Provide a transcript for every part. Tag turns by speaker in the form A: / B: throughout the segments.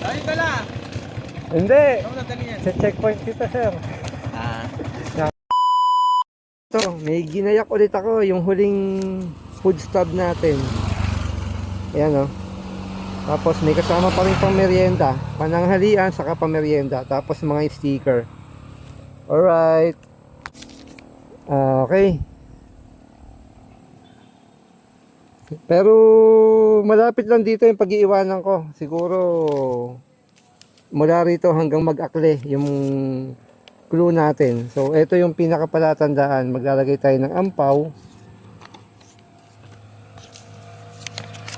A: Ay, pala.
B: Hindi.
A: Ano nadali yan?
B: Sa checkpoint kita, sir.
A: Ah.
B: Ito, may ginayak ulit ako yung huling food stop natin. Ayan o. Tapos may kasama pa rin pang merienda. Pananghalian, saka pang merienda. Tapos mga sticker. Alright. Ah, okay. Pero malapit lang dito yung pag-iiwanan ko. Siguro mula rito hanggang mag-akle yung clue natin. So, ito yung pinakapalatandaan. Maglalagay tayo ng ampaw.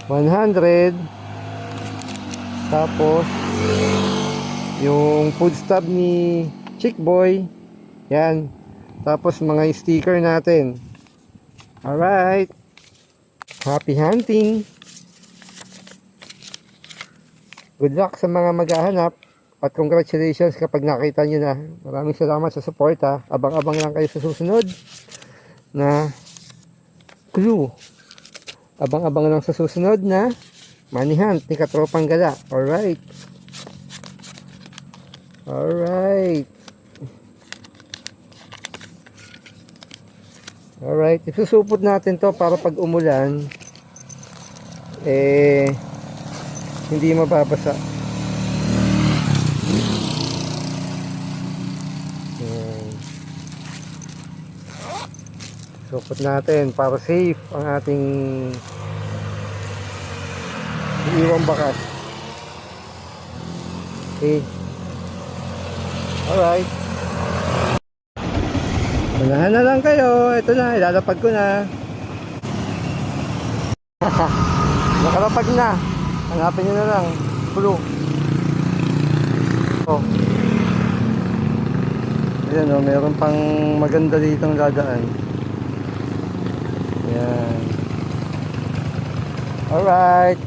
B: 100. Tapos, yung food stub ni Chick Boy. Yan. Tapos, mga sticker natin. Alright. Happy hunting. Good luck sa mga maghahanap. At congratulations kapag nakita nyo na. Maraming salamat sa support ha. Abang-abang lang kayo sa susunod na clue. Abang-abang lang sa susunod na money hunt ni Katropang Gala. Alright. Alright. Alright. Isusupot natin to para pag umulan eh hindi mababasa. Yan. Supot natin para safe ang ating iiwang bakas. Okay. Alright. Unahan na lang kayo. Ito na, ilalapag ko na. Nakalapag na. Hanapin nyo na lang. Pulo. Oh. Ayan o, meron pang maganda ditong dadaan. Ayan. Alright.